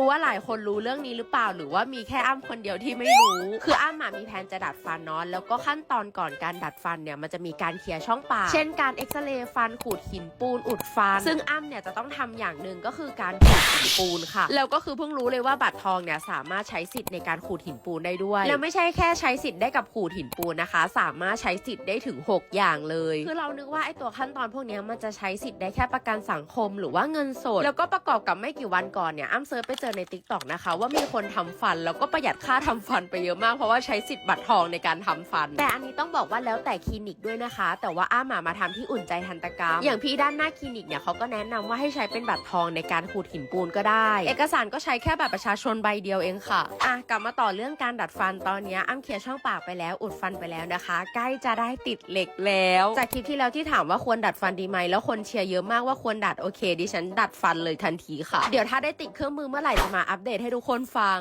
รู้ว่าหลายคนรู้เรื่องนี้หรือเปล่า หรือว่ามีแค่อ้ำคนเดียวที่ไม่รู้ คืออ้ำอะมีแผนจะดัดฟันเนอนแล้วก็ขั้นตอนก่อนการดัดฟันเนี่ยมันจะมีการเคลียร์ช่องปากเช่นการเอ็กซเรย์ฟันขูดหินปูนอุดฟัน ซึ่งอ้ำเนี่ยจะต้องทำอย่างหนึ่งก็คือการขูดหินปูนค่ะ แล้วก็คือเพิ่งรู้เลยว่าบัตรทองเนี่ยสามารถใช้สิทธิ์ในการขูดหินปูนได้ด้วย แล้วไม่ใช่แค่ใช้สิทธิ์ได้กับขูดหินปูนนะคะ สามารถใช้สิทธิ์ได้ถึง 6 อย่างเลย คือเรานึกว่าไอตัวขั้นตอนพวกนี้มันจะใช้สิทธิ์ได้แค่ประกันสังคม หรือว่าเงินสด แล้วก็ประกอบกับไม่กี่วันก่อนเนี่ยอ้ำเซิร์ชไปเจอในติ๊กต็อกนะคะ ว่ามีคนทำฟันแล้วก็ประหยัดค่าทำฟันไปเยอะมาก เพราะว่าใช้สิทธิ์บัตรทองในการทำฟัน แต่อันนี้ต้องบอกว่าแล้วแต่คลินิกด้วยนะคะ แต่ว่าอ้ำอะมาทำที่อุ่นใจทันตกรรม อย่างพี่ด้านหน้าคลินิกเนี่ยเขาก็แนะนำว่าให้ใช้เป็นบัตรทองในการขูดหินปูนก็ได้ เอกสารก็ใช้แค่บัตรประชาชนใบเดียวเองค่ะอะกลับมาต่อเรื่องการดัดฟันตอนเนี้ยอ้ำเคลียร์ช่องปากไปแล้วอุดฟันไปแล้วนะคะ ใกล้จะได้ติดเหล็กแล้ว จากคลิปที่แล้วที่ถามว่าควรดัดฟันดีไหมแล้วคนเชียร์เยอะมากว่าควรดัดโอเคดิฉันดัดฟันเลยทันทีค่ะ เดี๋ยวถ้าได้ติดเครื่องมือเมื่อไหร่จะมาอัปเดตให้ทุกคนฟัง